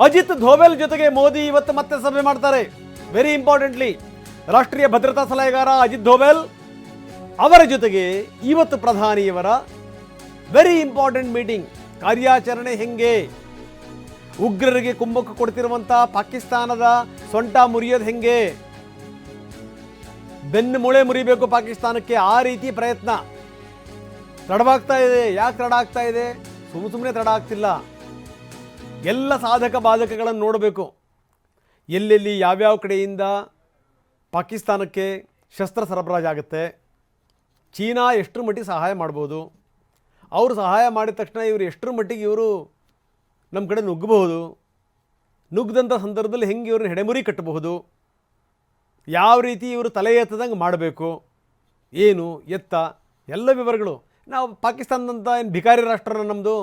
ಅಜಿತ್ ಧೋವೆಲ್ ಜೊತೆಗೆ ಮೋದಿ ಇವತ್ತು ಮತ್ತೆ ಸಭೆ ಮಾಡ್ತಾರೆ. ವೆರಿ ಇಂಪಾರ್ಟೆಂಟ್ಲಿ ರಾಷ್ಟ್ರೀಯ ಭದ್ರತಾ ಸಲಹೆಗಾರ ಅಜಿತ್ ಧೋವೆಲ್ ಅವರ ಜೊತೆಗೆ ಇವತ್ತು ಪ್ರಧಾನಿಯವರ ವೆರಿ ಇಂಪಾರ್ಟೆಂಟ್ ಮೀಟಿಂಗ್ ಕಾರ್ಯಾಚರಣೆ ಹೆಂಗೆ? ಉಗ್ರರಿಗೆ ಕುಂಭಕ್ಕೆ ಕೊಡ್ತಿರುವಂತ ಪಾಕಿಸ್ತಾನದ ಸೊಂಟ ಮುರಿಯೋದು ಹೆಂಗೆ? ಬೆನ್ನು ಮೂಳೆ ಮುರಿಬೇಕು ಪಾಕಿಸ್ತಾನಕ್ಕೆ ಆ ರೀತಿ ಪ್ರಯತ್ನ. ತಡವಾಗ್ತಾ ಇದೆ. ಯಾಕೆ ತಡ ಆಗ್ತಾ ಇದೆ? ಸುಮ್ಮ ಸುಮ್ಮನೆ ತಡ ಆಗ್ತಿಲ್ಲ. ಎಲ್ಲ ಸಾಧಕ ಬಾಧಕಗಳನ್ನು ನೋಡಬೇಕು. ಎಲ್ಲೆಲ್ಲಿ ಯಾವ್ಯಾವ ಕಡೆಯಿಂದ ಪಾಕಿಸ್ತಾನಕ್ಕೆ ಶಸ್ತ್ರ ಸರಬರಾಜಾಗುತ್ತೆ ಚೀನಾ ಎಷ್ಟರ ಮಟ್ಟಿಗೆ ಸಹಾಯ ಮಾಡ್ಬೋದು, ಅವರು ಸಹಾಯ ಮಾಡಿದ ತಕ್ಷಣ ಇವರು ಎಷ್ಟರ ಮಟ್ಟಿಗೆ ಇವರು ನಮ್ಮ ಕಡೆ ನುಗ್ಗಬಹುದು ನುಗ್ಗದಂಥ ಸಂದರ್ಭದಲ್ಲಿ ಹೆಂಗೆ ಇವ್ರನ್ನ ಹೆಡೆಮುರಿ ಕಟ್ಟಬಹುದು, ಯಾವ ರೀತಿ ಇವರು ತಲೆ ಎತ್ತದಂಗೆ ಮಾಡಬೇಕು, ಏನು, ಎತ್ತ, ಎಲ್ಲ ವಿವರಗಳು. ನಾವು ಪಾಕಿಸ್ತಾನದಂಥ ಏನು ಭಿಕಾರಿ ರಾಷ್ಟ್ರನ ನಮ್ಮದು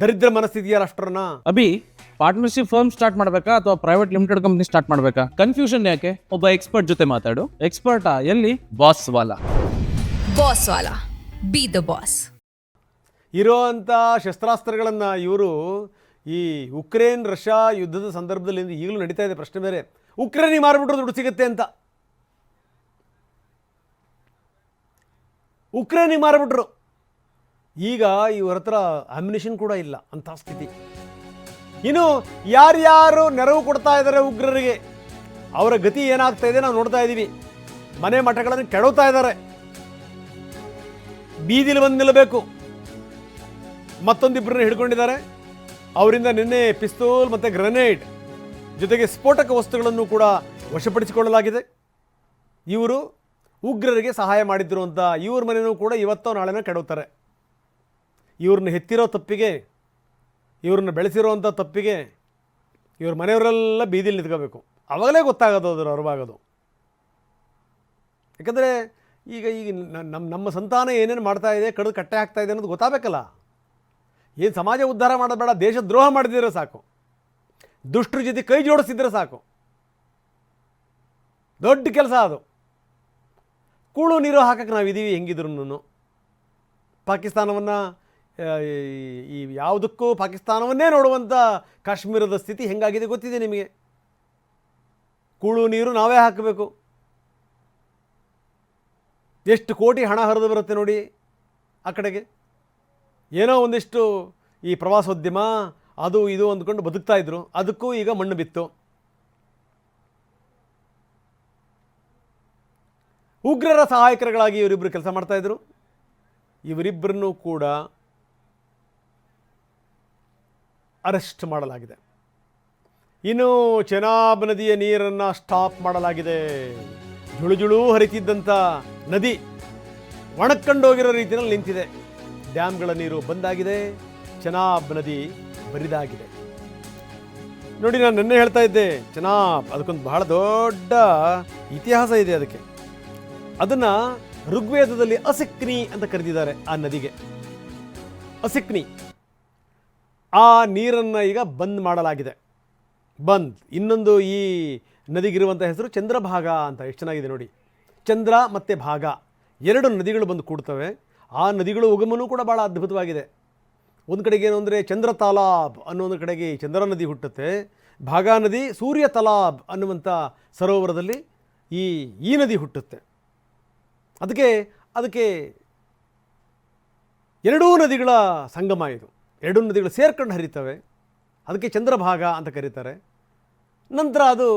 ದರಿದ್ರ ಮನಸ್ಥಿತಿಯ ರಾಷ್ಟ್ರನ ಅಭಿ ಪಾರ್ಟ್ನರ್ಶಿಪ್ ಫರ್ಮ್ ಸ್ಟಾರ್ಟ್ ಮಾಡ್ಬೇಕಾ ಅಥವಾ ಪ್ರೈವೇಟ್ ಲಿಮಿಟೆಡ್ ಕಂಪ್ನಿ ಸ್ಟಾರ್ಟ್ ಮಾಡ್ಬೇಕಾ? ಕನ್ಫ್ಯೂಷನ್ ಯಾಕೆ? ಒಬ್ಬ ಎಕ್ಸ್ಪರ್ಟ್ ಜೊತೆ ಮಾತಾಡು. ಎಕ್ಸ್ಪರ್ಟಾ ಎಲ್ಲಿ? Boss Wallah. Boss Wallah. Be the boss ಇರೋವಂಥ ಶಸ್ತ್ರಾಸ್ತ್ರಗಳನ್ನು ಇವರು ಈ ಉಕ್ರೇನ್ ರಷ್ಯಾ ಯುದ್ಧದ ಸಂದರ್ಭದಲ್ಲಿ ಈಗಲೂ ನಡೀತಾ ಇದೆ ಪ್ರಶ್ನೆ ಬೇರೆ. ಉಕ್ರೇನಿಗೆ ಮಾರ್ಬಿಟ್ರೆ ದುಡ್ಡು ಸಿಗುತ್ತೆ ಅಂತ. ಉಕ್ರೇನಿಗೆ ಮಾರಿಬಿಟ್ರು. ಈಗ ಇವರ ಹತ್ರ ಅಮ್ಯುನಿಷನ್ ಕೂಡ ಇಲ್ಲ ಅಂತ ಸ್ಥಿತಿ. ಇನ್ನು ಯಾರ್ಯಾರು ನೆರವು ಕೊಡ್ತಾ ಇದ್ದಾರೆ ಉಗ್ರರಿಗೆ, ಅವರ ಗತಿ ಏನಾಗ್ತಾ ಇದೆ ನಾವು ನೋಡ್ತಾ ಇದ್ದೀವಿ. ಮನೆ ಮಠಗಳನ್ನು ಕೆಡವ್ತಾ ಇದ್ದಾರೆ. ಬೀದಿಲಿ ಬಂದು ನಿಲ್ಲಬೇಕು. ಮತ್ತೊಂದಿಬ್ಬರನ್ನ ಹಿಡ್ಕೊಂಡಿದ್ದಾರೆ. ಅವರಿಂದ ನಿನ್ನೆ ಪಿಸ್ತೂಲ್ ಮತ್ತು ಗ್ರೆನೇಡ್ ಜೊತೆಗೆ ಸ್ಫೋಟಕ ವಸ್ತುಗಳನ್ನು ಕೂಡ ವಶಪಡಿಸಿಕೊಳ್ಳಲಾಗಿದೆ. ಇವರು ಉಗ್ರರಿಗೆ ಸಹಾಯ ಮಾಡಿದ್ರು ಅಂತ ಇವ್ರ ಮನೆಯೂ ಕೂಡ ಇವತ್ತೋ ನಾಳೆನೋ ಕೆಡವ್ತಾರೆ ಇವ್ರನ್ನ ಹೆತ್ತಿರೋ ತಪ್ಪಿಗೆ, ಇವ್ರನ್ನ ಬೆಳೆಸಿರೋವಂಥ ತಪ್ಪಿಗೆ ಇವ್ರ ಮನೆಯವರೆಲ್ಲ ಬೀದಿಲಿ ನಿಂತ್ಕೋಬೇಕು. ಅವಾಗಲೇ ಗೊತ್ತಾಗೋದು ಅದರ ಅರಿವಾಗೋದು. ಯಾಕಂದರೆ ಈಗ ಈಗ ನಮ್ಮ ನಮ್ಮ ಸಂತಾನ ಏನೇನು ಮಾಡ್ತಾ ಇದೆ, ಕಡಿದು ಕಟ್ಟೆ ಹಾಕ್ತಾ ಇದೆ ಅನ್ನೋದು ಗೊತ್ತಾಗಬೇಕಲ್ಲ. ಏನು ಸಮಾಜ ಉದ್ಧಾರ ಮಾಡೋದು ಬೇಡ ದೇಶ ದ್ರೋಹ ಮಾಡಿದ್ರೆ ಸಾಕು. ದುಷ್ಟರ ಜೊತೆ ಕೈ ಜೋಡಿಸಿದ್ರೆ ಸಾಕು. ದೊಡ್ಡ ಕೆಲಸ ಅದು. ಕೂಳು ನೀರು ಹಾಕಕ್ಕೆ ನಾವು ಇದೀವಿ ಹೆಂಗಿದ್ರು ಪಾಕಿಸ್ತಾನವನ್ನು ಈ ಯಾವುದಕ್ಕೂ ಪಾಕಿಸ್ತಾನವನ್ನೇ ನೋಡುವಂಥ ಕಾಶ್ಮೀರದ ಸ್ಥಿತಿ ಹೆಂಗಾಗಿದೆ ಗೊತ್ತಿದೆ ನಿಮಗೆ? ಕೂಳು ನೀರು ನಾವೇ ಹಾಕಬೇಕು. ಎಷ್ಟು ಕೋಟಿ ಹಣ ಹರಿದು ಬರುತ್ತೆ ನೋಡಿ ಆ ಕಡೆಗೆ. ಏನೋ ಒಂದಿಷ್ಟು ಈ ಪ್ರವಾಸೋದ್ಯಮ ಅದು ಇದು ಅಂದ್ಕೊಂಡು ಬದುಕ್ತಾ ಇದ್ರು. ಅದಕ್ಕೂ ಈಗ ಮಣ್ಣು ಬಿತ್ತು. ಉಗ್ರರ ಸಹಾಯಕರುಗಳಾಗಿ ಇವರಿಬ್ಬರು ಕೆಲಸ ಮಾಡ್ತಾ ಇದ್ರು. ಇವರಿಬ್ಬರನ್ನು ಕೂಡ ಅರೆಸ್ಟ್ ಮಾಡಲಾಗಿದೆ. ಇನ್ನು ಚೆನಾಬ್ ನದಿಯ ನೀರನ್ನು ಸ್ಟಾಪ್ ಮಾಡಲಾಗಿದೆ. ಜುಳುಜುಳು ಜುಳು ಹರಿತಿದ್ದಂಥ ನದಿ ಒಣಕ್ಕಂಡೋಗಿರೋ ರೀತಿಯಲ್ಲಿ ನಿಂತಿದೆ. ಡ್ಯಾಮ್ಗಳ ನೀರು ಬಂದಾಗಿದೆ, ಚೆನಾಬ್ ನದಿ ಬರಿದಾಗಿದೆ. ನೋಡಿ, ನಾನು ನಿನ್ನೆ ಹೇಳ್ತಾ ಇದ್ದೆ, ಚೆನಾಬ್ ಅದಕ್ಕೊಂದು ಬಹಳ ದೊಡ್ಡ ಇತಿಹಾಸ ಇದೆ ಅದಕ್ಕೆ. ಅದನ್ನು ಋಗ್ವೇದದಲ್ಲಿ ಅಸಿಕ್ನಿ ಅಂತ ಕರೆದಿದ್ದಾರೆ ಆ ನದಿಗೆ. ಅಸಿಕ್ನಿ. ಆ ನೀರನ್ನು ಈಗ ಬಂದ್ ಮಾಡಲಾಗಿದೆ. ಬಂದ್. ಇನ್ನೊಂದು ಈ ನದಿಗಿರುವಂಥ ಹೆಸರು ಚಂದ್ರಭಾಗ ಅಂತ ಎಷ್ಟು ಚೆನ್ನಾಗಿದೆ ನೋಡಿ. ಚಂದ್ರ ಮತ್ತು ಭಾಗ. ಎರಡು ನದಿಗಳು ಬಂದು ಕೂಡ್ತವೆ. ಆ ನದಿಗಳು ಉಗಮನೂ ಕೂಡ ಭಾಳ ಅದ್ಭುತವಾಗಿದೆ. ಒಂದು ಕಡೆಗೆ ಏನು ಅಂದರೆ ಚಂದ್ರ ತಾಲಾಬ್ ಒಂದು ಕಡೆಗೆ ಚಂದ್ರ ನದಿ ಹುಟ್ಟುತ್ತೆ. ಭಾಗಾ ನದಿ ಸೂರ್ಯ ತಲಾಬ್ ಅನ್ನುವಂಥ ಸರೋವರದಲ್ಲಿ ಈ ಈ ನದಿ ಹುಟ್ಟುತ್ತೆ. ಅದಕ್ಕೆ ಅದಕ್ಕೆ ಎರಡೂ ನದಿಗಳ ಸಂಗಮ ಇದು. ಎರಡೂ ನದಿಗಳು ಸೇರ್ಕೊಂಡು ಹರಿತವೆ. ಅದಕ್ಕೆ ಚಂದ್ರಭಾಗ ಅಂತ ಕರೀತಾರೆ. ನಂತರ ಅದು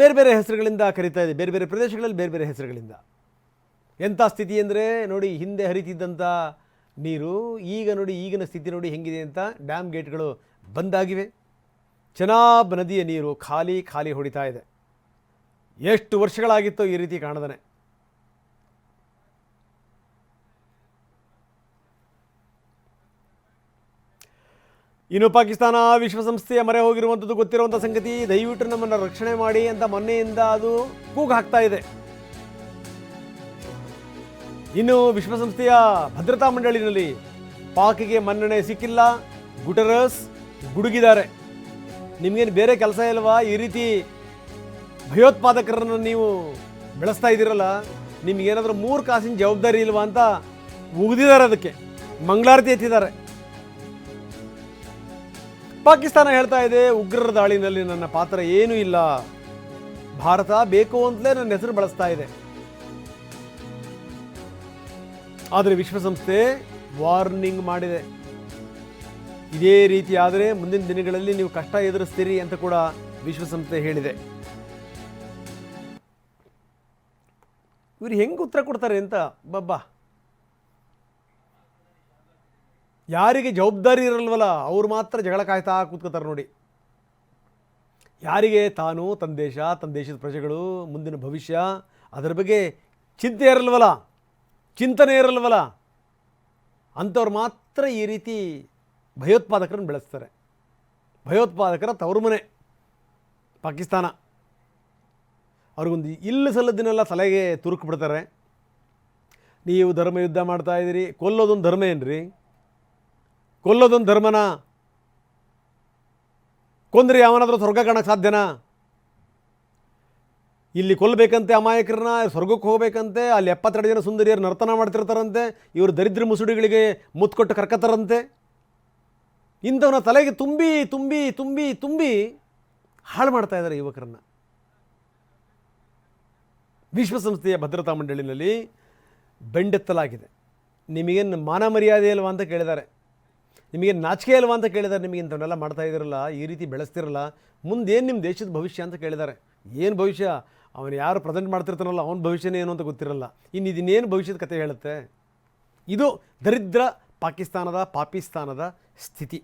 ಬೇರೆ ಬೇರೆ ಹೆಸರುಗಳಿಂದ ಕರೀತಾ ಇದೆ. ಬೇರೆ ಬೇರೆ ಪ್ರದೇಶಗಳಲ್ಲಿ ಬೇರೆ ಬೇರೆ ಹೆಸರುಗಳಿಂದ. ಎಂಥ ಸ್ಥಿತಿ ಅಂದರೆ ನೋಡಿ, ಹಿಂದೆ ಹರಿತಿದ್ದಂಥ ನೀರು, ಈಗ ನೋಡಿ, ಈಗಿನ ಸ್ಥಿತಿ ನೋಡಿ ಹೆಂಗಿದೆ ಅಂತ ಡ್ಯಾಮ್ ಗೇಟ್ಗಳು ಬಂದಾಗಿವೆ. ಚೆನಾಬ್ ನದಿಯ ನೀರು ಖಾಲಿ ಖಾಲಿ ಹೊಡಿತಾ ಇದೆ. ಎಷ್ಟು ವರ್ಷಗಳಾಗಿತ್ತೋ ಈ ರೀತಿ ಕಾಣದನೆ. ಇನ್ನು ಪಾಕಿಸ್ತಾನ ವಿಶ್ವಸಂಸ್ಥೆಯ ಮರೆ ಹೋಗಿರುವಂಥದ್ದು ಗೊತ್ತಿರುವಂಥ ಸಂಗತಿ, ದಯವಿಟ್ಟು ನಮ್ಮನ್ನು ರಕ್ಷಣೆ ಮಾಡಿ ಅಂತ ಮೊನ್ನೆಯಿಂದ ಅದು ಕೂಗು ಹಾಕ್ತಾ ಇದೆ. ಇನ್ನು ವಿಶ್ವಸಂಸ್ಥೆಯ ಭದ್ರತಾ ಮಂಡಳಿನಲ್ಲಿ ಪಾಕಿಗೆ ಮನ್ನಣೆ ಸಿಕ್ಕಿಲ್ಲ, ಗುಟರಸ್ ಗುಡುಗಿದ್ದಾರೆ. ನಿಮಗೇನು ಬೇರೆ ಕೆಲಸ ಇಲ್ವಾ? ಈ ರೀತಿ ಭಯೋತ್ಪಾದಕರನ್ನು ನೀವು ಬೆಳೆಸ್ತಾ ಇದ್ದೀರಲ್ಲ, ನಿಮಗೇನಾದರೂ ಮೂರು ಕಾಸಿನ ಜವಾಬ್ದಾರಿ ಇಲ್ವಾ ಅಂತ ಉಗಿದಿದ್ದಾರೆ ಅದಕ್ಕೆ. ಮಂಗಳಾರತಿ ಎತ್ತಿದ್ದಾರೆ. ಪಾಕಿಸ್ತಾನ ಹೇಳ್ತಾ ಇದೆ, ಉಗ್ರರ ದಾಳಿನಲ್ಲಿ ನನ್ನ ಪಾತ್ರ ಏನೂ ಇಲ್ಲ. ಭಾರತ ಬೇಕು ಅಂತಲೇ ನನ್ನ ಹೆಸರು ಬಳಸ್ತಾ ಇದೆ. ಆದರೆ ವಿಶ್ವಸಂಸ್ಥೆ ವಾರ್ನಿಂಗ್ ಮಾಡಿದೆ. ಇದೇ ರೀತಿ ಆದರೆ ಮುಂದಿನ ದಿನಗಳಲ್ಲಿ ನೀವು ಕಷ್ಟ ಎದುರಿಸ್ತೀರಿ ಅಂತ ಕೂಡ ವಿಶ್ವಸಂಸ್ಥೆ ಹೇಳಿದೆ. ಇವರು ಹೆಂಗೆ ಉತ್ತರ ಕೊಡ್ತಾರೆ ಅಂತ, ಬಬ್ಬಾ? ಯಾರಿಗೆ ಜವಾಬ್ದಾರಿ ಇರಲ್ವಲ್ಲ, ಅವ್ರು ಮಾತ್ರ ಜಗಳ ಕಾಯ್ತಾ ಕೂತ್ಕೋತಾರೆ ನೋಡಿ. ಯಾರಿಗೆ ತಾನು ತನ್ನ ದೇಶ, ತನ್ನ ದೇಶದ ಪ್ರಜೆಗಳು, ಮುಂದಿನ ಭವಿಷ್ಯ, ಅದರ ಬಗ್ಗೆ ಚಿಂತೆ ಇರಲ್ವಲ್ಲ, ಚಿಂತನೆ ಇರಲ್ವಲ್ಲ, ಅಂಥವ್ರು ಮಾತ್ರ ಈ ರೀತಿ ಭಯೋತ್ಪಾದಕರನ್ನು ಬೆಳೆಸ್ತಾರೆ. ಭಯೋತ್ಪಾದಕರ ತವರು ಮನೆ ಪಾಕಿಸ್ತಾನ. ಅವ್ರಿಗೊಂದು ಇಲ್ಲಿ ಸಲ್ಲದಿನೆಲ್ಲ ತಲೆಗೆ ತುರುಕ್ಬಿಡ್ತಾರೆ ನೀವು ಧರ್ಮ ಯುದ್ಧ ಮಾಡ್ತಾ ಇದ್ದೀರಿ, ಕೊಲ್ಲೋದೊಂದು ಧರ್ಮ ಏನ್ರಿ? ಕೊಲ್ಲೋದೊಂದು ಧರ್ಮನ? ಕೊಂದ್ರೆ ಯಾವನಾದರೂ ಸ್ವರ್ಗ ಕಾಣಕ್ಕೆ ಸಾಧ್ಯನಾ? ಇಲ್ಲಿ ಕೊಲ್ಲಬೇಕಂತೆ ಅಮಾಯಕರನ್ನ, ಸ್ವರ್ಗಕ್ಕೆ ಹೋಗಬೇಕಂತೆ, ಅಲ್ಲಿ ಎಪ್ಪತ್ತೆರಡು ಜನ ಸುಂದರಿಯರು ನರ್ತನ ಮಾಡ್ತಿರ್ತಾರಂತೆ, ಇವರು ದರಿದ್ರ ಮುಸುಡಿಗಳಿಗೆ ಮುತ್ಕೊಟ್ಟು ಕರ್ಕತ್ತಾರಂತೆ. ಇಂಥವನ್ನ ತಲೆಗೆ ತುಂಬಿ ತುಂಬಿ ತುಂಬಿ ತುಂಬಿ ಹಾಳು ಮಾಡ್ತಾ ಇದ್ದಾರೆ ಯುವಕರನ್ನ. ವಿಶ್ವಸಂಸ್ಥೆಯ ಭದ್ರತಾ ಮಂಡಳಿನಲ್ಲಿ ಬೆಂಡೆತ್ತಲಾಗಿದೆ. ನಿಮಗೇನು ಮಾನ ಮರ್ಯಾದೆ ಇಲ್ವಾ ಅಂತ ಕೇಳಿದ್ದಾರೆ. ನಿಮಗೆ ನಾಚಿಕೆ ಅಲ್ವಾ ಅಂತ ಕೇಳಿದ್ದಾರೆ ನಿಮಗೆ ಇಂಥವನ್ನೆಲ್ಲ ಮಾಡ್ತಾ ಇದ್ದೀರಲ್ಲ, ಈ ರೀತಿ ಬೆಳೆಸ್ತಿರಲ್ಲ ಮುಂದೇನು ನಿಮ್ಮ ದೇಶದ ಭವಿಷ್ಯ ಅಂತ ಕೇಳಿದ್ದಾರೆ ಏನು ಭವಿಷ್ಯ? ಅವನು ಯಾರು ಪ್ರೆಸೆಂಟ್ ಮಾಡ್ತಿರ್ತಾನಲ್ಲ, ಅವನ ಭವಿಷ್ಯನೇ ಏನು ಅಂತ ಗೊತ್ತಿರಲ್ಲ. ಇನ್ನು ಇದನ್ನೇನು ಭವಿಷ್ಯದ ಕತೆ ಹೇಳುತ್ತೆ? ಇದು ದರಿದ್ರ ಪಾಕಿಸ್ತಾನದ ಪಾಕಿಸ್ತಾನದ ಸ್ಥಿತಿ.